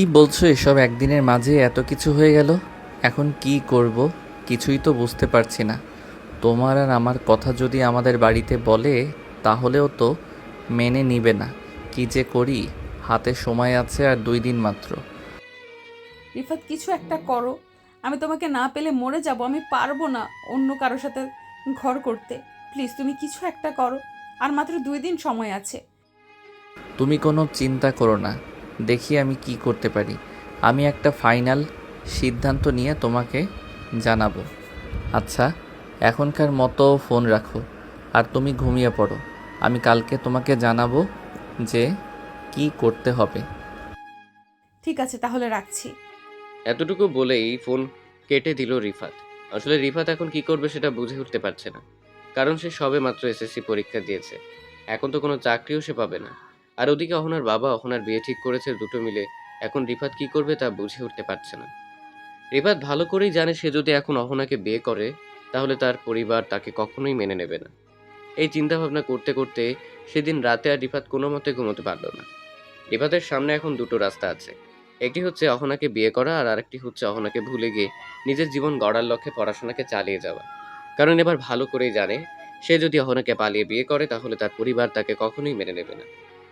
কি বলছো এসব একদিনের মাঝে? এত কিছু হয়ে গেল। এখন কি করব? কিছুই তো বুঝতে পারছি না। তোমার আর আমার কথা যদি আমাদের বাড়িতে বলে তাহলেও তো মেনে নিবে না। কি যে করি? হাতে সময় আছে আর দুই দিন মাত্র। রিফাত কিছু একটা করো। আমি তোমাকে না পেলে মরে যাব আমি পারব না অন্য কারোর সাথে ঘর করতে। প্লিজ তুমি কিছু একটা করো। আর মাত্র দুই দিন সময় আছে। তুমি কোনো চিন্তা করো না। দেখি আমি কি করতে পারি। আমি একটা ফাইনাল সিদ্ধান্ত নিয়ে তোমাকে জানাব। আচ্ছা এখনকার মতো ফোন রাখো আর তুমি ঘুমিয়ে পড়ো। আমি কালকে তোমাকে জানাব যে কি করতে হবে। ঠিক আছে তাহলে রাখছি। এতটুকু বলেই ফোন কেটে দিল রিফাত। আসলে রিফাত এখন কি করবে সেটা বুঝে উঠতে পারছে না কারণ সে সবে মাত্র এসএসসি পরীক্ষা দিয়েছে। এখন তো কোনো চাকরিও সে পাবে না। আর ওদিকে অহনার বাবা অহনার বিয়ে ঠিক করেছে দুটো মিলে। এখন রিফাত কি করবে তা বুঝে উঠতে পারছে না। রিফাত ভালো করেই জানে সে যদি এখন অহনাকে বিয়ে করে, তাহলে তার পরিবার তাকে কখনোই মেনে নেবে না। এই চিন্তাভাবনা করতে করতে সেদিন রাতে আর রিফাত কোনো মতে ঘুমোতে পারল না। রিফাতের সামনে এখন দুটো রাস্তা আছে। একটি হচ্ছে অহনাকে বিয়ে করা আর আরেকটি হচ্ছে অহনাকে ভুলে গিয়ে নিজের জীবন গড়ার লক্ষ্যে পড়াশোনাকে চালিয়ে যাওয়া। কারণ এবার ভালো করেই জানে, সে যদি অহনাকে পালিয়ে বিয়ে করে, তাহলে তার পরিবার তাকে কখনোই মেনে নেবে না।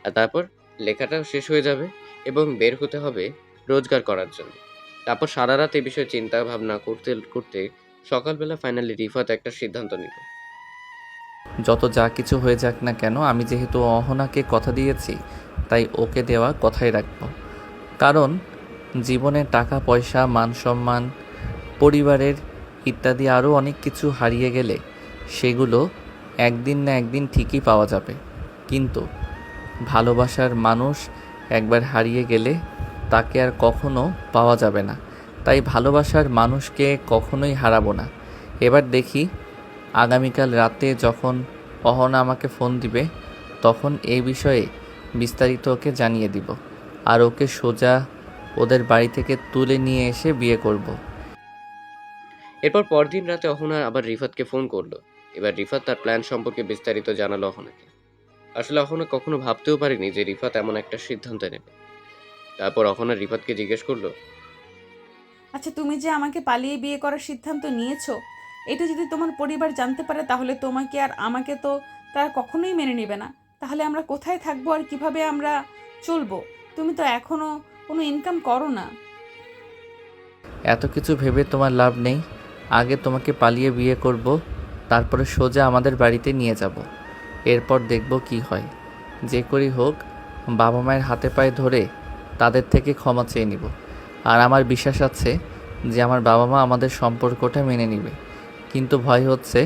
আর তারপর লেখাটাও শেষ হয়ে যাবে এবং বের হতে হবে রোজগার করার জন্য। তারপর সারা রাত এ বিষয়ে চিন্তা ভাবনা করতে করতে সকালবেলা ফাইনালি রিফাত একটা সিদ্ধান্ত নিল। যত যা কিছু হয়ে যাক না কেন, আমি যেহেতু অহনাকে কথা দিয়েছি, তাই ওকে দেওয়া কথাই রাখব। কারণ জীবনে টাকা, পয়সা, মান সম্মান, পরিবারের ইত্যাদি আরও অনেক কিছু হারিয়ে গেলে সেগুলো একদিন না একদিন ঠিকই পাওয়া যাবে। কিন্তু ভালোবাসার মানুষ একবার হারিয়ে গেলে তাকে আর কখনো পাওয়া যাবে না। তাই ভালোবাসার মানুষকে কখনোই হারাবো না। এবার দেখি আগামীকাল রাতে যখন অহনা আমাকে ফোন দিবে, তখন এই বিষয়ে বিস্তারিত ওকে জানিয়ে দিব আর ওকে সোজা ওদের বাড়ি থেকে তুলে নিয়ে এসে বিয়ে করব। এরপর পরদিন রাতে অহনা আবার রিফাতকে ফোন করল। এবার রিফাত তার প্ল্যান সম্পর্কে বিস্তারিত জানালো অহনাকে। আসলে অহনা কখনো ভাবতেও পারিনি যে রিফাত এমন একটা সিদ্ধান্ত নেবে। তারপর অহনা রিফাতকে জিজ্ঞেস করল আচ্ছা তুমি যে আমাকে পালিয়ে বিয়ে করার সিদ্ধান্ত নিয়েছো এটা যদি তোমার পরিবার জানতে পারে তাহলে তোমাকে আর আমাকে তো তারা কখনোই মেনে নেবে না। তাহলে আমরা কোথায় থাকব আর কীভাবে আমরা চলবো? তুমি তো এখনও কোনো ইনকাম করো না। এত কিছু ভেবে তোমার লাভ নেই। আগে তোমাকে পালিয়ে বিয়ে করব তারপরে সোজা আমাদের বাড়িতে নিয়ে যাব। এরপর দেখব কি হয়। যে করি হোক, বাবা মায়ের হাতে পায়ে ধরে তাদের থেকে ক্ষমা চেয়ে নিব। আর আমার বিশ্বাস আছে যে আমার বাবা মা আমাদের সম্পর্কটা মেনে নেবে। কিন্তু ভয় হচ্ছে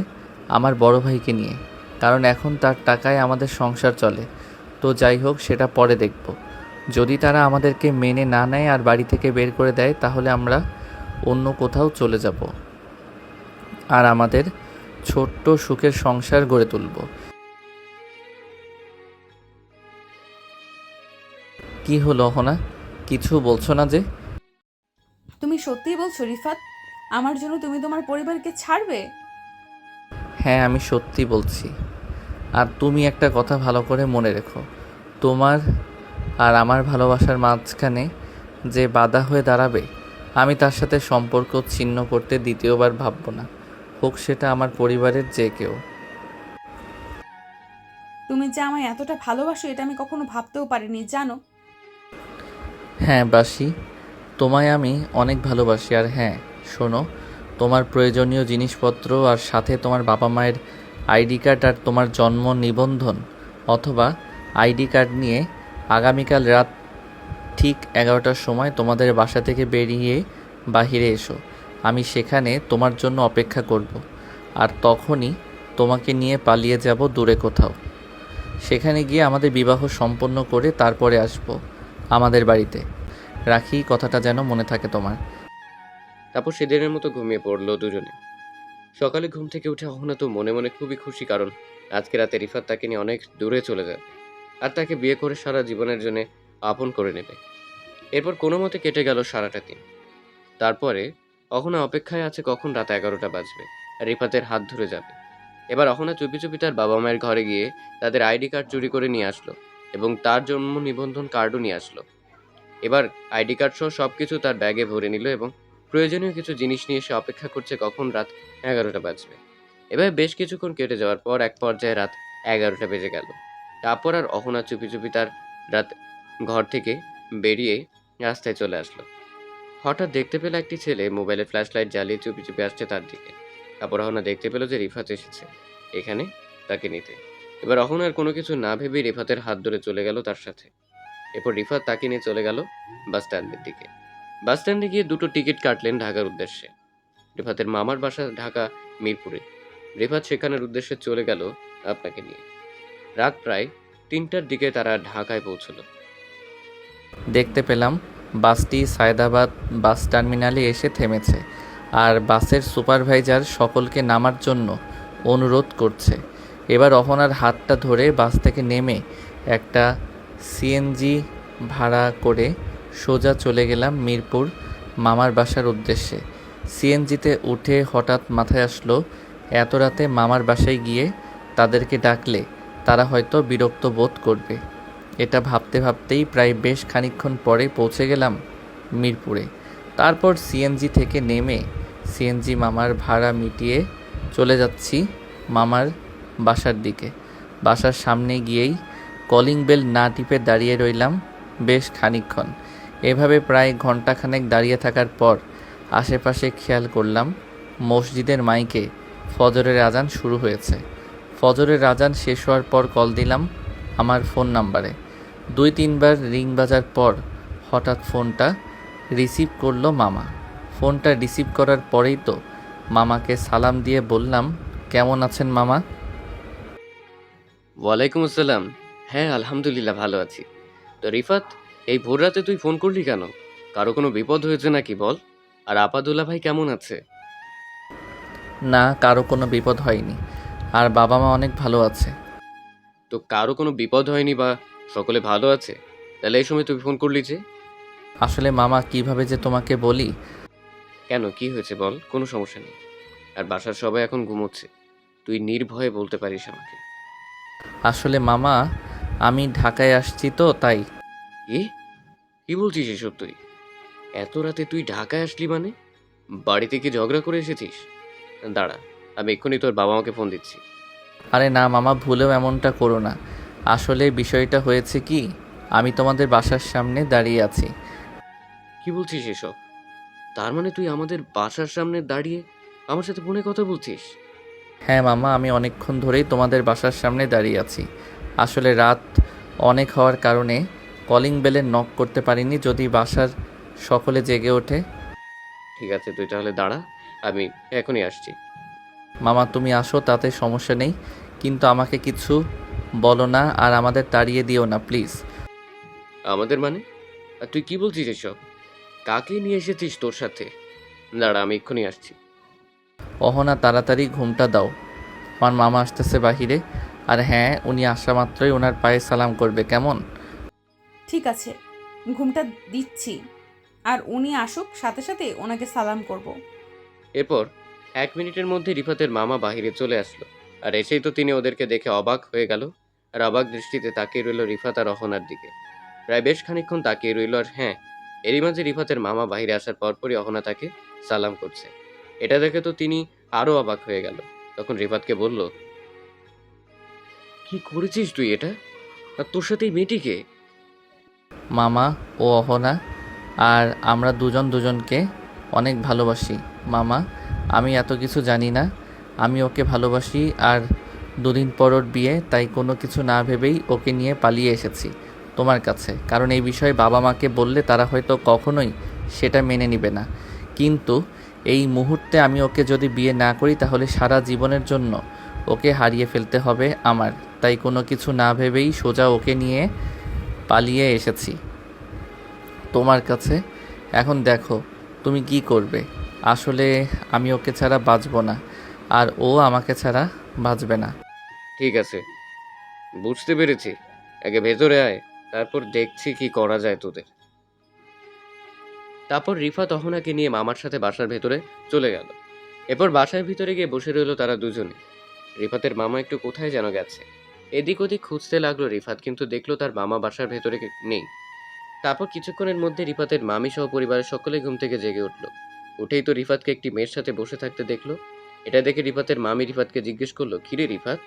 আমার বড় ভাইকে নিয়ে, কারণ এখন তার টাকায় আমাদের সংসার চলে। তো যাই হোক, সেটা পরে দেখব। যদি তারা আমাদেরকে মেনে না নেয় আর বাড়ি থেকে বের করে দেয়, তাহলে আমরা অন্য কোথাও চলে যাব। আর আমাদের ছোট্ট সুখের সংসার গড়ে তুলব। কি হলো অহনা? কিছু বলছো না যে? তুমি সত্যিই বলছো রিফাত? আমার জন্য তুমি তোমার পরিবারকে ছাড়বে? হ্যাঁ আমি সত্যি বলছি। আর তুমি একটা কথা ভালো করে মনে রেখো। তোমার আর আমার ভালোবাসার মাঝখানে যে বাধা হয়ে দাঁড়াবে আমি তার সাথে সম্পর্ক ছিন্ন করতে দ্বিতীয়বার ভাববো না। হোক সেটা আমার পরিবারের যে কেউ। তুমি যে আমায় এতটা ভালোবাসো এটা আমি কখনো ভাবতেও পারিনি জানো? হ্যাঁ বাসি। তোমায় আমি অনেক ভালোবাসি, আর হ্যাঁ শোনো, তোমার প্রয়োজনীয় জিনিসপত্র আর সাথে তোমার বাবা মায়ের আইডি কার্ড আর তোমার জন্ম নিবন্ধন অথবা আইডি কার্ড নিয়ে আগামীকাল রাত ঠিক এগারোটার সময় তোমাদের বাসা থেকে বেরিয়ে বাহিরে এসো। আমি সেখানে তোমার জন্য অপেক্ষা করব, আর তখনই তোমাকে নিয়ে পালিয়ে যাব দূরে কোথাও। সেখানে গিয়ে আমাদের বিবাহ সম্পন্ন করে তারপরে আসব আমাদের বাড়িতে। রাখি, কথাটা যেন মনে থাকে তোমার। তারপর সেদিনের মতো ঘুমিয়ে পড়ল দুজনে। সকালে ঘুম থেকে উঠে অহনা তো মনে মনে খুবই খুশি, কারণ আজকে রাতে রিফাত তাকে নিয়ে অনেক দূরে চলে যাবে আর তাকে বিয়ে করে সারা জীবনের জন্য আপন করে নেবে। এরপর কোনো মতে কেটে গেল সারাটা দিন। তারপরে অহনা অপেক্ষায় আছে কখন রাত এগারোটা বাজবে রিফাতের হাত ধরে যাবে। এবার অহনা চুপি চুপি তার বাবা মায়ের ঘরে গিয়ে তাদের আইডি কার্ড চুরি করে নিয়ে আসলো এবং তার জন্ম নিবন্ধন কার্ডও নিয়ে আসলো। এবার আইডি কার্ড সহ সব কিছু তার ব্যাগে ভরে নিল এবং প্রয়োজনীয় কিছু জিনিস নিয়ে সে অপেক্ষা করছে কখন রাত এগারোটা বাজবে। এবার বেশ কিছুক্ষণ কেটে যাওয়ার পর এক পর্যায়ে রাত এগারোটা বেজে গেল। তারপর আর অহনা চুপি চুপি তার রাত ঘর থেকে বেরিয়ে রাস্তায় চলে আসলো। হঠাৎ দেখতে পেল একটি ছেলে মোবাইলে ফ্ল্যাশ লাইট জ্বালিয়ে চুপি চুপি আসছে তার দিকে। তারপর অহনা দেখতে পেল যে রিফাত এসেছে। এখানে তাকে নিতে। এবার অহনা আর কোনো কিছু না ভেবে রিফাতের হাত ধরে চলে গেল তার সাথে। এরপর রিফাত তাকে নিয়ে চলে গেল বাস স্ট্যান্ডের দিকে। বাস স্ট্যান্ডে গিয়ে দুটো টিকিট কাটলেন ঢাকার উদ্দেশ্যে। রিফাতের মামার বাসা ঢাকা মিরপুরে। রিফাত সেখানের উদ্দেশ্যে চলে গেল আপনাকে নিয়ে। রাত প্রায় তিনটার দিকে তারা ঢাকায় পৌঁছল। দেখতে পেলাম বাসটি সায়দাবাদ বাস টার্মিনালে এসে থেমেছে আর বাসের সুপারভাইজার সকলকে নামার জন্য অনুরোধ করছে। এবার অহনার হাতটা ধরে বাস থেকে নেমে একটা সিএনজি ভাড়া করে সোজা চলে গেলাম মিরপুর মামার বাসার উদ্দেশ্যে। সিএনজিতে উঠে হঠাৎ মাথায় আসলো, এত রাতে মামার বাসায় গিয়ে তাদেরকে ডাকলে তারা হয়তো বিরক্ত বোধ করবে। এটা ভাবতে ভাবতেই প্রায় বেশ খানিকক্ষণ পরে পৌঁছে গেলাম মিরপুরে। তারপর সিএনজি থেকে নেমে সিএনজি মামার ভাড়া মিটিয়ে চলে যাচ্ছি মামার বাসার দিকে। বাসার সামনে গিয়েই কলিং বেল না টিপে দাঁড়িয়ে রইলাম বেশ খানিকক্ষণ। এভাবে প্রায় ঘন্টাখানেক দাঁড়িয়ে থাকার পর আশেপাশে খেয়াল করলাম মসজিদের মাইকে ফজরের আজান শুরু হয়েছে। ফজরের আজান শেষ হওয়ার পর কল দিলাম আমার ফোন নাম্বারে। দুই তিনবার রিং বাজার পর হঠাৎ ফোনটা রিসিভ করল মামা। ফোনটা রিসিভ করার পরেই তো মামাকে সালাম দিয়ে বললাম, কেমন আছেন মামা? ওয়ালাইকুম আসসালাম। হ্যাঁ আলহামদুলিল্লাহ ভালো আছি। তো রিফাত এই ভোর রাতে তুই ফোন করলি কেন? কারও কোনো বিপদ হয়েছে নাকি বল? আর আপাদুল্লাহ ভাই কেমন আছে? না কারও কোনো বিপদ হয়নি। আর বাবা মা অনেক ভালো আছে। তো কারও কোনো বিপদ হয়নি বা সকলে ভালো আছে? তাহলে এই সময় তুই ফোন করলি যে। আসলে মামা কীভাবে যে তোমাকে বলি? কেন কি হয়েছে বল? কোনো সমস্যা নেই। আর বাসার সবাই এখন ঘুমোচ্ছে। তুই নির্ভয়ে বলতে পারিস আমাকে। আসলে মামা আমি ঢাকায় আসছি তো তাই। এ? কি বলছিস এসব তুই? এত রাতে তুই ঢাকায় আসলি মানে? বাড়িতে কি ঝগড়া করে এসেছিস? দাঁড়া আমি এক্ষুনি তোর বাবা মাকে ফোন দিচ্ছি। আরে না মামা ভুলেও এমনটা করো না। আসলে বিষয়টা হয়েছে কি আমি তোমাদের বাসার সামনে দাঁড়িয়ে আছি। কি বলছিস এসব? তার মানে তুই আমাদের বাসার সামনে দাঁড়িয়ে আমার সাথে ফোনে কথা বলছিস? হ্যাঁ মামা আমি অনেকক্ষণ ধরেই তোমাদের বাসার সামনে দাঁড়িয়ে আছি। আসলে রাত অনেক হওয়ার কারণে কলিং বেলে নক করতে পারিনি যদি বাসার সকলে জেগে ওঠে। ঠিক আছে তুই তাহলে দাঁড়া আমি এখনই আসছি। মামা তুমি আসো তাতে সমস্যা নেই কিন্তু আমাকে কিছু বলো না আর আমাদের তাড়িয়ে দিও না প্লিজ। আমাদের মানে? আর তুই কি বলছিস এসব? কাকে নিয়ে এসেছিস তোর সাথে? দাঁড়া আমি এক্ষুনি আসছি। অহনা তাড়াতাড়ি ঘুমটা দাও। আমার মামা আসতেছে বাহিরে আর হ্যাঁ উনি আসা মাত্রই ওনার পায়ে সালাম করবে কেমন? ঠিক আছে ঘুমটা দিচ্ছি। আর উনি আসুক সাথে সাথে ওনাকে সালাম করব। এরপর এক মিনিটের মধ্যে রিফাতের মামা বাহিরে চলে আসলো। আর এসেই তো তিনি ওদেরকে দেখে অবাক হয়ে গেল আর অবাক দৃষ্টিতে তাকিয়ে রইল রিফাত আর অহনার দিকে। প্রায় বেশ খানিক্ষণ তাকিয়ে রইল আর হ্যাঁ এরই মাঝে রিফাতের মামা বাহিরে আসার পরপরই অহনা তাকে সালাম করছে। এটা দেখে তো তিনি আরও অবাক হয়ে গেল। তখন রিফাতকে বলল কি করেছিস তুই এটা? আর তোর সাথে এই মেয়েটিকে? মামা, ও অহনা, আর আমরা দুজন দুজনকে অনেক ভালোবাসি। মামা, আমি এত কিছু জানি না। আমি ওকে ভালোবাসি, আর দুদিন পর ওর বিয়ে, তাই কোনো কিছু না ভেবেই ওকে নিয়ে পালিয়ে এসেছি তোমার কাছে। কারণ এই বিষয়ে বাবা মাকে বললে তারা হয়তো কখনোই সেটা মেনে নেবে না। কিন্তু এই মুহূর্তে আমি ওকে যদি বিয়ে না করি, তাহলে সারা জীবনের জন্য ওকে হারিয়ে ফেলতে হবে আমার। তাই কোনো কিছু না ভেবেই সোজা ওকে নিয়ে পালিয়ে এসেছি। তোমার কাছে? এখন দেখো, তুমি কি করবে? আসলে আমি ওকে ছাড়া বাঁচবো না, আর ও আমাকে ছাড়া বাঁচবে না। ঠিক আছে, বুঝতে পেরেছি। আগে ভেতরে আয়, তারপর দেখছি কি করা যায় তোদের। তারপর রিফা তখন তহনাকে নিয়ে মামার সাথে বাসার ভেতরে চলে গেল। এরপর বাসার ভিতরে গিয়ে বসে রইল তারা দুজনে। রিফাতের মামা একটু কোথায় যেন গেছে। এদিক ওদিক খুঁজতে লাগল রিফাত, কিন্তু দেখল তার মামা বাসার ভেতরে নেই। তারপর কিছুক্ষণের মধ্যে রিফাতের মামি সহ পরিবারের সকলে ঘুম থেকে জেগে উঠল। উঠেই তো রিফাতকে একটি মেয়ের সাথে বসে থাকতে দেখল। এটা দেখে রিফাতের মামি রিফাতকে জিজ্ঞেস করল কিরে রিফাত?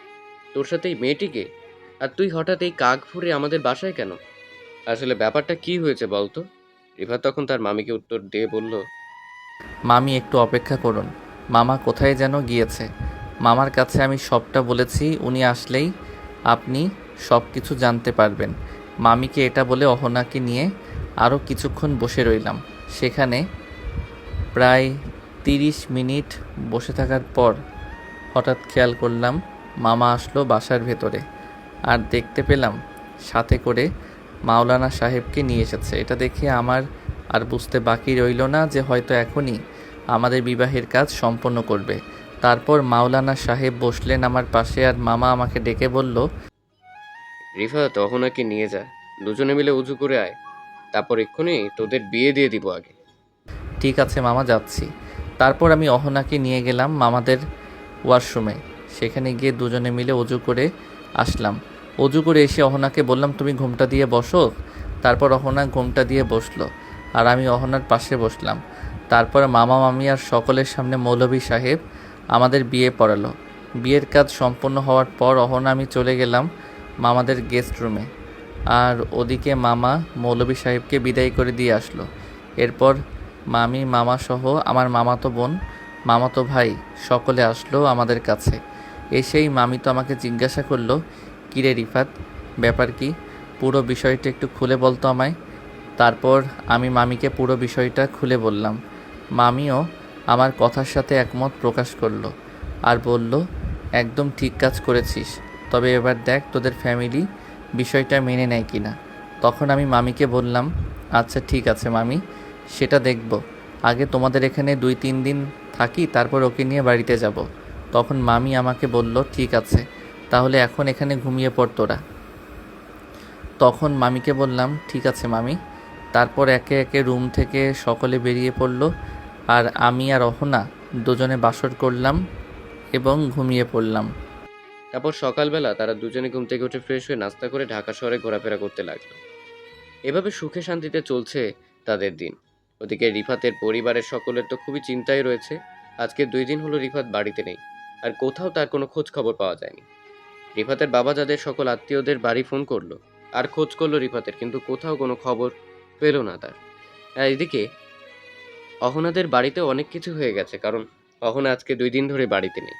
তোর সাথে এই মেয়েটিকে আর তুই হঠাৎ এই কাক ফুরে আমাদের বাসায় কেন? আসলে ব্যাপারটা কি হয়েছে বলতো রিফাত তখন তার মামিকে উত্তর দিয়ে বলল, মামি, একটু অপেক্ষা করুন। মামা কোথায় যেন গিয়েছে। মামার কাছে আমি সবটা বলেছি, উনি আসলেই আপনি সব কিছু জানতে পারবেন। মামিকে এটা বলে অহনাকে নিয়ে আরও কিছুক্ষণ বসে রইলাম। সেখানে প্রায় তিরিশ মিনিট বসে থাকার পর হঠাৎ খেয়াল করলাম মামা আসলো বাসার ভেতরে। আর দেখতে পেলাম সাথে করে মাওলানা সাহেবকে নিয়ে এসেছে। এটা দেখে আমার আর বুঝতে বাকি রইল না যে হয়তো এখনই আমাদের বিবাহের কাজ সম্পন্ন করবে। তারপর মাওলানা সাহেব বসলেন আমার পাশে আর মামা আমাকে ডেকে বলল রিফাত অহনাকে নিয়ে যা। দুজনে মিলে উজু করে আয়। তারপর এক্ষুনি তোদের বিয়ে দিয়ে দিব আগে। ঠিক আছে মামা যাচ্ছি। তারপর আমি অহনাকে নিয়ে গেলাম মামাদের ওয়াশরুমে। সেখানে গিয়ে দুজনে মিলে অজু করে আসলাম। অজু করে এসে অহনাকে বললাম তুমি ঘুমটা দিয়ে বসো। তারপর অহনা ঘুমটা দিয়ে বসল আর আমি অহনার পাশে বসলাম। তারপর মামা মামি আর সকলের সামনে মৌলভী সাহেব আমাদের বিয়ে পড়ালো। বিয়ের কাজ সম্পন্ন হওয়ার পর অহনা আমি চলে গেলাম মামাদের গেস্ট রুমে। আর ওদিকে মামা মৌলভী সাহেবকে বিদায় করে দিয়ে আসলো। এরপর মামি, মামা সহ আমার মামাতো বোন, মামাতো ভাই সকলে আসলো আমাদের কাছে। এসেই মামি তো আমাকে জিজ্ঞাসা করল, কিরে রিফাত, ব্যাপার কি? পুরো বিষয়টা একটু খুলে বলতো আমায়? তারপর আমি মামিকে পুরো বিষয়টা খুলে বললাম। মামিও আমার কথার সাথে একমত প্রকাশ করল আর বলল, একদম ঠিক কাজ করেছিস। তবে এবার দেখ তোদের ফ্যামিলি বিষয়টা মেনে নেয় কি না তখন আমি মামিকে বললাম আচ্ছা ঠিক আছে মামি, সেটা দেখব। আগে তোমাদের এখানে দুই, তিন দিন থাকি, তারপর ওকে নিয়ে বাড়িতে যাব। তখন মামি আমাকে বলল, ঠিক আছে, তাহলে এখন এখানে ঘুমিয়ে পড় তোরা। তখন মামিকে বললাম, ঠিক আছে মামি। তারপর একে একে রুম থেকে সকলে বেরিয়ে পড়ল। আর আমি আর অহনা দুজনে বাসর করলাম এবং ঘুমিয়ে পড়লাম। তারপর সকালবেলা তারা দুজনে ঘুম থেকে উঠে ফ্রেশ হয়ে নাস্তা করে ঢাকা শহরে ঘোরাফেরা করতে লাগল। এভাবে সুখে শান্তিতে চলছে তাদের দিন। ওদিকে রিফাতের পরিবারের সকলের তো খুবই চিন্তায় রয়েছে। আজকে দুই দিন হলো রিফাত বাড়িতে নেই আর কোথাও তার কোনো খোঁজ খবর পাওয়া যায়নি। রিফাতের বাবা যাদের সকল আত্মীয়দের বাড়ি ফোন করল, আর খোঁজ করল রিফাতের, কিন্তু কোথাও কোনো খবর পেল না তার। এদিকে অহনাদের বাড়িতে অনেক কিছু হয়ে গেছে, কারণ অহনা আজকে দুই দিন ধরে বাড়িতে নেই।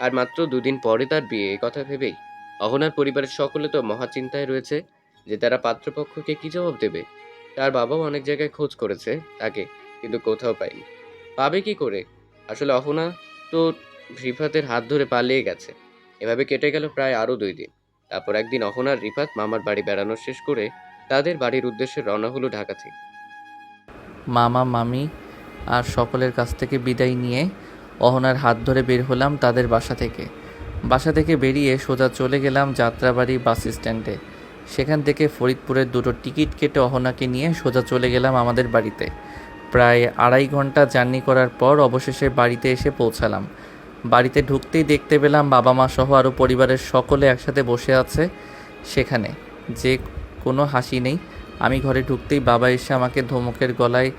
আর মাত্র দুদিন পরে তার বিয়ে কথা ভেবেই অহনার পরিবারের সকলে তো মহাচিন্তায় রয়েছে যে তারা পাত্রপক্ষকে কি জবাব দেবে। তার বাবাও অনেক জায়গায় খোঁজ করেছে তাকে কিন্তু কোথাও পায়নি। পাবে কি করে? আসলে অহনা তো রিফাতের হাত ধরে পালিয়ে গেছে। এভাবে কেটে গেল প্রায় আরও দুই দিন। তারপর একদিন অহনার রিফাত মামার বাড়ি বেড়ানো শেষ করে তাদের বাড়ির উদ্দেশ্যে রওনা হলো ঢাকা থেকে। মামা, মামি আর সকলের কাছ থেকে বিদায় নিয়ে অহনার হাত ধরে বের হলাম তাদের বাসা থেকে। বাসা থেকে বেরিয়ে সোজা চলে গেলাম যাত্রাবাড়ি বাস স্ট্যান্ডে। সেখান থেকে ফরিদপুরের দুটো টিকিট কেটে অহনাকে নিয়ে সোজা চলে গেলাম আমাদের বাড়িতে। প্রায় আড়াই ঘণ্টা জার্নি করার পর অবশেষে বাড়িতে এসে পৌঁছালাম। বাড়িতে ঢুকতেই দেখতে পেলাম বাবা মা সহ আরও পরিবারের সকলে একসাথে বসে আছে সেখানে। যে কোনো হাসি নেই। আমি ঘরে ঢুকতেই বাবা এসে আমাকে ধমকের গলায়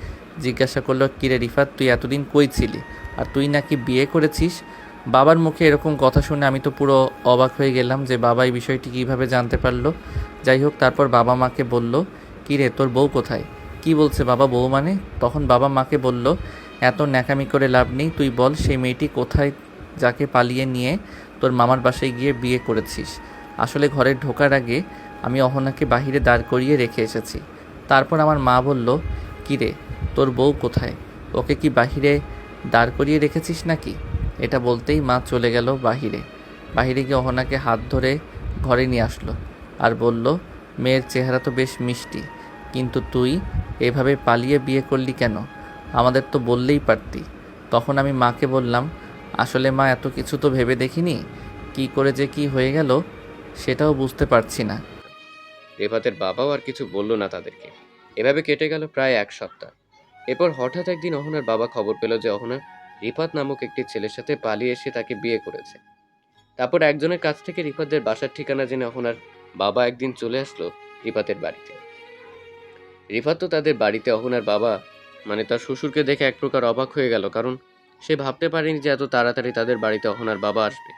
জিজ্ঞাসা করল কিরে রিফাত, তুই এতদিন কই ছিলি? আর তুই নাকি বিয়ে করেছিস? বাবার মুখে এরকম কথা শুনে আমি তো পুরো অবাক হয়ে গেলাম যে বাবা এই বিষয়টি কীভাবে জানতে পারল। যাই হোক, তারপর বাবা মাকে বলল কিরে তোর বউ কোথায়? কি বলছে বাবা, বউ মানে? তখন বাবা মাকে বলল, এত ন্যাকামি করে লাভ নেই, তুই বল সেই মেয়েটি কোথায়, যাকে পালিয়ে নিয়ে তোর মামার বাসায় গিয়ে বিয়ে করেছিস? আসলে ঘরে ঢোকার আগে আমি অহনাকে বাহিরে দাঁড় করিয়ে রেখে এসেছি। তারপর আমার মা বলল কিরে তোর বউ কোথায়? ওকে কি বাহিরে দাঁড় করিয়ে রেখেছিস নাকি? এটা বলতেই মা চলে গেল বাহিরে। বাহিরে গিয়ে অহনাকে হাত ধরে ঘরে নিয়ে আসলো আর বলল, মেয়ের চেহারা তো বেশ মিষ্টি, কিন্তু তুই এভাবে পালিয়ে বিয়ে করলি কেন? আমাদের তো বললেই পারতি। তখন আমি মাকে বললাম, আসলে মা এত কিছু তো ভেবে দেখিনি, কি করে যে কি হয়ে গেল সেটাও বুঝতে পারছি না। রেফাতের বাবাও আর কিছু বলল না তাদেরকে। এভাবে কেটে গেল প্রায় এক সপ্তাহ। এরপর হঠাৎ একদিন অহনার বাবা খবর পেল যে অহনা রিফাত নামক একটি ছেলের সাথে পালিয়ে এসে তাকে বিয়ে করেছে। তারপর একজনের কাছ থেকে রিফাতদের বাসার ঠিকানা জেনে অহনার বাবা একদিন চলে আসলো রিফাতের বাড়িতে। রিফাত তো তাদের বাড়িতে, অহনার বাবা মানে তার শ্বশুরকে দেখে এক প্রকার অবাক হয়ে গেল কারণ সে ভাবতে পারেনি যে এত তাড়াতাড়ি তাদের বাড়িতে অহনার বাবা আসবে।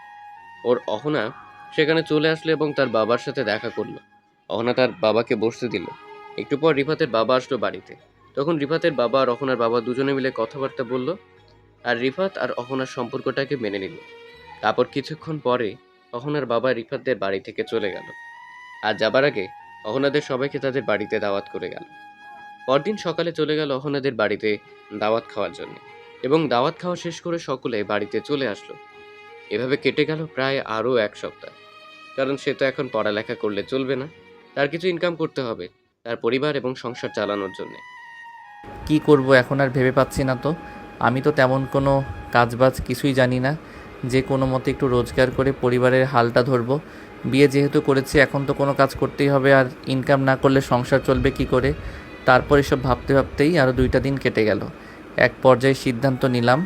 ওর অহনা সেখানে চলে আসলো এবং তার বাবার সাথে দেখা করল। অহনা তার বাবাকে বসতে দিল। একটু পর রিফাতের বাবা আসলো বাড়িতে। তখন রিফাতের বাবা আর অহনার বাবা দুজনে মিলে কথাবার্তা বলল আর রিফাত আর অহনার সম্পর্কটাকে মেনে নিল। তারপর কিছুক্ষণ পরে অহনার বাবা রিফাতদের বাড়ি থেকে চলে গেল। আর যাবার আগে অহনাদের সবাইকে তাদের বাড়িতে দাওয়াত করে গেল। পরদিন সকালে চলে গেল অহনাদের বাড়িতে দাওয়াত খাওয়ার জন্য এবং দাওয়াত খাওয়া শেষ করে সকলে বাড়িতে চলে আসলো। এভাবে কেটে গেল প্রায় আরও এক সপ্তাহ। কারণ সে তো এখন পড়ালেখা করলে চলবে না। তার কিছু ইনকাম করতে হবে, তার পরিবার এবং সংসার চালানোর জন্য। কি করব এখন আর ভেবে পাচ্ছি না তো। আমি তো তেমন কোনো কাজবাজ কিছুই জানি না। যে কোনো মতে একটু রোজগার করে পরিবারের হালটা ধরবো। বিয়ে যেহেতু করেছি, এখন তো কোনো কাজ করতেই হবে আর ইনকাম না করলে সংসার চলবে কি করে? তারপর এসব ভাবতে ভাবতেই আরও দুইটা দিন কেটে গেল। এক পর্যায়ে সিদ্ধান্ত নিলাম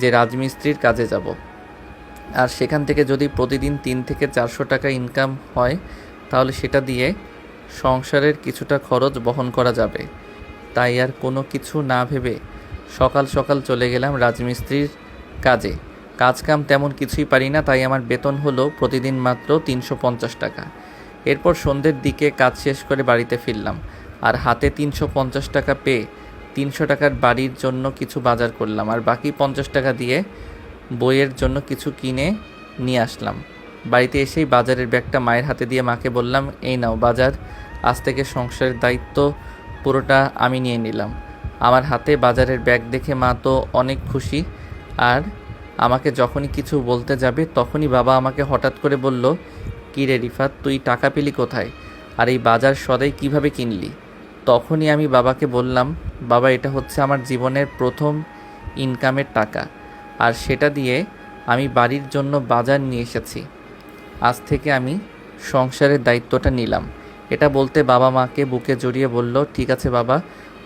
যে রাজমিস্ত্রির কাজে যাব। আর সেখান থেকে যদি প্রতিদিন তিন থেকে চারশো টাকা ইনকাম হয়, তাহলে সেটা দিয়ে সংসারের কিছুটা খরচ বহন করা যাবে। তাই আর কোনো কিছু না ভেবে সকাল সকাল চলে গেলাম রাজমিস্ত্রির কাজে। কাজকাম তেমন কিছুই পারি না, তাই আমার বেতন হলো প্রতিদিন মাত্র তিনশো পঞ্চাশ টাকা। এরপর সন্ধ্যের দিকে কাজ শেষ করে বাড়িতে ফিরলাম আর হাতে তিনশো পঞ্চাশ টাকা পেয়ে তিনশো টাকার বাড়ির জন্য কিছু বাজার করলাম আর বাকি পঞ্চাশ টাকা দিয়ে বইয়ের জন্য কিছু কিনে নিয়ে আসলাম। বাড়িতে এসেই বাজারের ব্যাগটা মায়ের হাতে দিয়ে মাকে বললাম, এই নাও বাজার, আজ থেকে সংসারের দায়িত্ব পুরোটা আমি নিয়ে নিলাম। আমার হাতে বাজারের ব্যাগ দেখে মা তো অনেক খুশি। আর আমাকে যখনই কিছু বলতে যাবে, তখনই বাবা আমাকে হঠাৎ করে বলল, কী রে রিফাত, তুই টাকা পেলি কোথায়? আর এই বাজার সদাই কীভাবে কিনলি? তখনই আমি বাবাকে বললাম, বাবা, এটা হচ্ছে আমার জীবনের প্রথম ইনকামের টাকা। আর সেটা দিয়ে আমি বাড়ির জন্য বাজার নিয়ে এসেছি। আজ থেকে আমি সংসারের দায়িত্বটা নিলাম। এটা বলতে বাবা মাকে বুকে জড়িয়ে বলল, ঠিক আছে বাবা,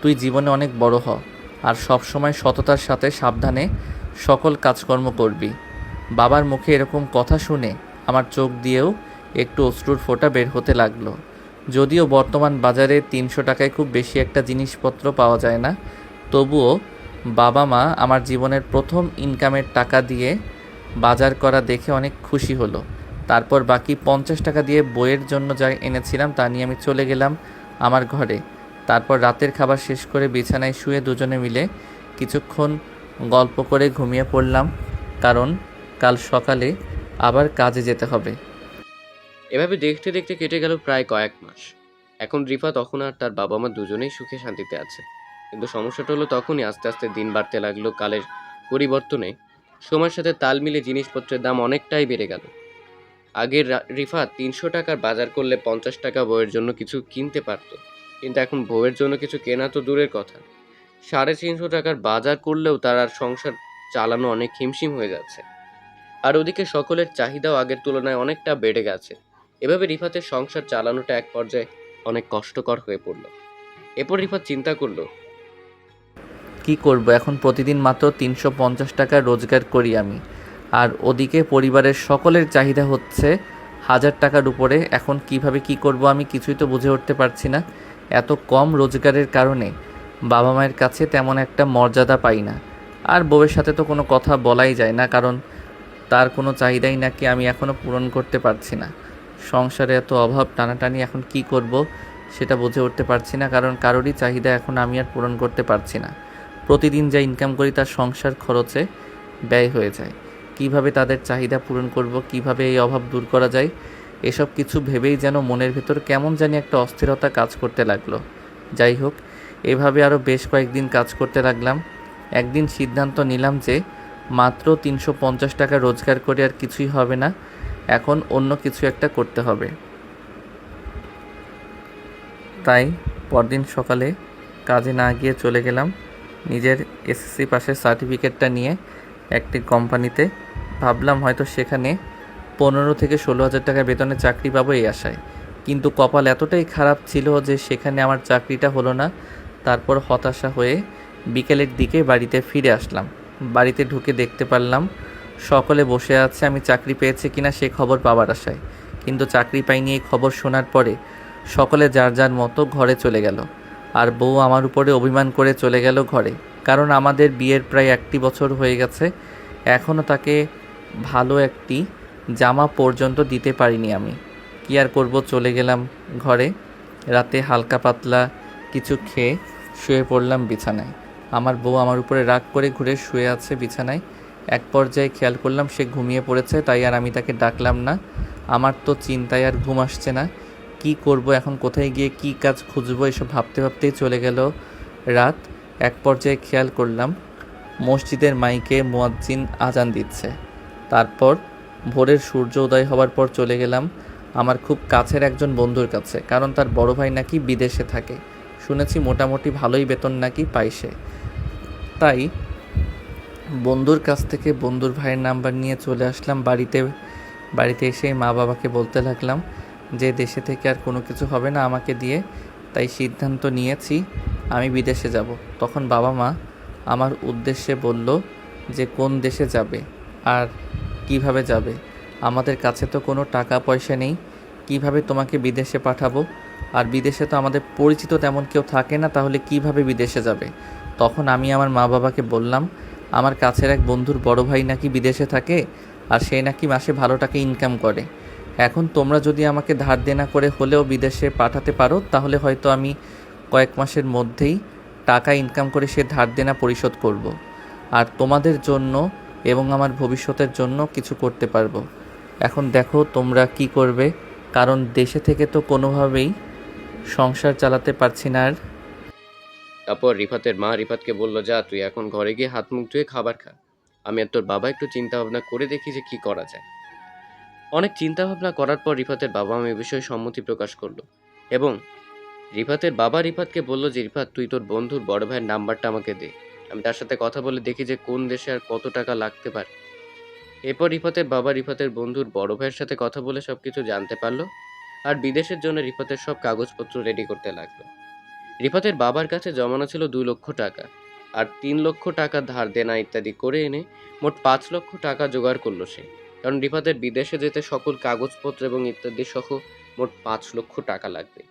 তুই জীবনে অনেক বড় হ, আর সব সময় সততার সাথে সাবধানে সকল কাজকর্ম করবি। বাবার মুখে এরকম কথা শুনে আমার চোখ দিয়েও একটু অশ্রুর ফোঁটা বের হতে লাগল। যদিও বর্তমান বাজারে তিনশো টাকায় খুব বেশি একটা জিনিসপত্র পাওয়া যায় না, তবুও বাবা মা আমার জীবনের প্রথম ইনকামের টাকা দিয়ে বাজার করা দেখে অনেক খুশি হলো। তারপর বাকি পঞ্চাশ টাকা দিয়ে বইয়ের জন্য যা এনেছিলাম তা নিয়ে আমি চলে গেলাম আমার ঘরে। তারপর রাতের খাবার শেষ করে বিছানায় শুয়ে দুজনে মিলে কিছুক্ষণ গল্প করে ঘুমিয়ে পড়লাম, কারণ কাল সকালে আবার কাজে যেতে হবে। এভাবে দেখতে দেখতে কেটে গেল প্রায় কয়েক মাস। এখন রিফা তখন আর তার বাবা মা দুজনেই সুখে শান্তিতে আছে। কিন্তু সমস্যাটা হলো তখনই আস্তে আস্তে দিন বাড়তে লাগল, কালের পরিবর্তনে। সময়ের সাথে তাল মিলে জিনিসপত্রের দাম অনেকটাই বেড়ে গেল। আগের রা- রিফা তিনশো টাকার বাজার করলে পঞ্চাশ টাকা বইয়ের জন্য কিছু কিনতে পারত। কিন্তু এখন বইয়ের জন্য কিছু কেনা তো দূরের কথা। সাড়ে তিনশো টাকার বাজার করলেও তার আর সংসার চালানো অনেক হিমশিম হয়ে যাচ্ছে। আর ওদিকে সকলের চাহিদাও আগের তুলনায় অনেকটা বেড়ে গেছে। এভাবে রিফাতের সংসার চালানোটা এক পর্যায়ে অনেক কষ্টকর হয়ে পড়ল। এরপর রিফাত চিন্তা করল, কি করব? এখন প্রতিদিন মাত্র তিনশো পঞ্চাশ টাকা রোজগার করি আমি। আর ওদিকে পরিবারের সকলের চাহিদা হচ্ছে হাজার টাকার উপরে। এখন কীভাবে কি করব আমি কিছুই তো বুঝে উঠতে পারছি না। এত কম রোজগারের কারণে বাবা মায়ের কাছে তেমন একটা মর্যাদা পাই না। আর বউয়ের সাথে তো কোনো কথা বলাই যায় না, কারণ তার কোনো চাহিদাই নাকি আমি এখনও পূরণ করতে পারছি না। সংসারে এত অভাব, টানাটানি, এখন কি করব সেটা বুঝে উঠতে পারছি না, কারণ কারোরই চাহিদা এখন আমি আর পূরণ করতে পারছি না। প্রতিদিন যা ইনকাম করি তার সংসার খরচে ব্যয় হয়ে যায়। কীভাবে তাদের চাহিদা পূরণ করব, কীভাবে এই অভাব দূর করা যায়, এসব কিছু ভেবেই যেন মনের ভেতর কেমন জানি একটা অস্থিরতা কাজ করতে লাগল। যাই হোক, এভাবে আরও বেশ কয়েকদিন কাজ করতে লাগলাম। একদিন সিদ্ধান্ত নিলাম যে মাত্র তিনশো পঞ্চাশ টাকা রোজগার করে আর কিছুই হবে না, এখন অন্য কিছু একটা করতে হবে। তাই পরদিন সকালে কাজে না গিয়ে চলে গেলাম। নিজের এসএসসি পাশের সার্টিফিকেটটা নিয়ে একটি কোম্পানিতে ভাবলাম হয়তো সেখানে পনেরো থেকে ষোলো হাজার টাকা বেতনে চাকরি পাবো এই আশায়। কিন্তু কপাল এতটাই খারাপ ছিল যে সেখানে আমার চাকরিটা হলো না। তারপর হতাশা হয়ে বিকেলের দিকে বাড়িতে ফিরে আসলাম। বাড়িতে ঢুকে দেখতে পারলাম সকলে বসে আছে, আমি চাকরি পেয়েছি কিনা সে খবর পাওয়ার আশায়। কিন্তু চাকরি পাইনি এই খবর শোনার পরে সকলে যার যার মতো ঘরে চলে গেল। আর বউ আমার উপরে অভিমান করে চলে গেল ঘরে। কারণ আমাদের বিয়ের প্রায় একটি বছর হয়ে গেছে। এখনও তাকে ভালো একটি জামা পর্যন্ত দিতে পারিনি আমি। কি আর করব, চলে গেলাম ঘরে। রাতে হালকা পাতলা কিছু খেয়ে শুয়ে পড়লাম বিছানায়। আমার বউ আমার উপরে রাগ করে ঘুরে শুয়ে আছে বিছানায়। এক পর্যায়ে খেয়াল করলাম সে ঘুমিয়ে পড়েছে, তাই আর আমি তাকে ডাকলাম না। আমার তো চিন্তায় আর ঘুম আসছে না। কি করব, এখন কোথায় গিয়ে কি কাজ খুঁজবো, এসব ভাবতে ভাবতেই চলে গেল রাত। এক পর্যায়ে খেয়াল করলাম মসজিদের মাইকে মুয়াজ্জিন আজান দিচ্ছে। তারপর ভোরের সূর্য উদয় হওয়ার পর চলে গেলাম আমার খুব কাছের একজন বন্ধুর কাছে, কারণ তার বড় ভাই নাকি বিদেশে থাকে। শুনেছি মোটামুটি ভালোই বেতন নাকি পায় সে। তাই বন্ধুর কাছ থেকে বন্ধুর ভাইয়ের নাম্বার নিয়ে চলে আসলাম বাড়িতে। বাড়িতে এসে মা বাবাকে বলতে লাগলাম যে, দেশে থেকে আর কোনো কিছু হবে না আমাকে দিয়ে। তাই সিদ্ধান্ত নিয়েছি আমি বিদেশে যাব। তখন বাবা মা আমার উদ্দেশ্যে বলল যে, কোন দেশে যাবে? আর কীভাবে যাবে? আমাদের কাছে তো কোনো টাকা পয়সা নেই। কীভাবে তোমাকে বিদেশে পাঠাবো? আর বিদেশে তো আমাদের পরিচিত তেমন কেউ থাকে না, তাহলে কীভাবে বিদেশে যাবে? তখন আমি আমার মা বাবাকে বললাম, আমার কাছের এক বন্ধুর বড় ভাই নাকি বিদেশে থাকে, আর সে নাকি মাসে ভালো টাকা ইনকাম করে। এখন তোমরা যদি আমাকে ধার দেনা করে হলেও বিদেশে পাঠাতে পারো, তাহলে হয়তো আমি কয়েক মাসের মধ্যেই টাকা ইনকাম করে সে ধার দেনা পরিশোধ করব। আর তোমাদের জন্য এবং আমার ভবিষ্যতের জন্য কিছু করতে পারব। এখন দেখো তোমরা কি করবে, কারণ দেশে থেকে তো কোনোভাবেই সংসার চালাতে পারছি না আর। তারপর রিফাতের মা রিফাতকে বলল, যা, তুই এখন ঘরে গিয়ে হাত মুখ ধুয়ে খাবার খা। আমি আর তোর বাবা একটু চিন্তা ভাবনা করে দেখি যে কি করা যায়। অনেক চিন্তা ভাবনা করার পর রিফাতের বাবা আমি বিষয়ে সম্মতি প্রকাশ করল এবং রিফাতের বাবা রিফাতকে বলল যে, রিফাত, তুই তোর বন্ধুর বড় ভাইয়ের নাম্বারটা আমাকে দে। আমি তার সাথে কথা বলে দেখি যে কোন দেশে আর কত টাকা লাগতে পারে। এরপর রিফাতের বাবা রিফাতের বন্ধুর বড় ভাইয়ের সাথে কথা বলে সব কিছু জানতে পারল আর বিদেশের জন্য রিফাতের সব কাগজপত্র রেডি করতে লাগল। রিফাতের বাবার কাছে জমানো ছিল দুই লক্ষ টাকা আর তিন লক্ষ টাকা ধার দেনা ইত্যাদি করে এনে মোট পাঁচ লক্ষ টাকা জোগাড় করল সে। কারণ রিফাতের বিদেশে যেতে সকল কাগজপত্র এবং ইত্যাদি সহ মোট পাঁচ লক্ষ টাকা লাগবে।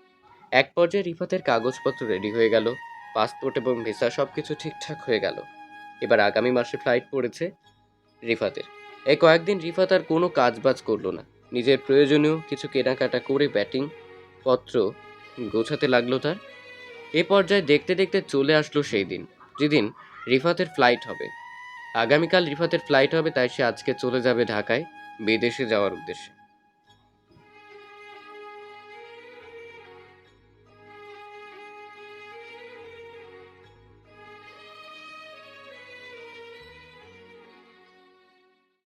এক পর্যায়ে রিফাতের কাগজপত্র রেডি হয়ে গেল পাসপোর্ট এবং ভিসা সব কিছু ঠিকঠাক হয়ে গেল। এবার আগামী মাসে ফ্লাইট পড়েছে রিফাতের। এই কয়েকদিন রিফাত আর কোনো কাজবাজ করল না। নিজের প্রয়োজনীয় কিছু কেনাকাটা করে ব্যাটিং পত্র গোছাতে লাগল তার। এ পর্যায়ে দেখতে দেখতে চলে আসলো সেই দিন, যেদিন রিফাতের ফ্লাইট হবে। আগামীকাল রিফাতের ফ্লাইট হবে, তাই সে আজকে চলে যাবে ঢাকায় বিদেশে যাওয়ার উদ্দেশ্যে।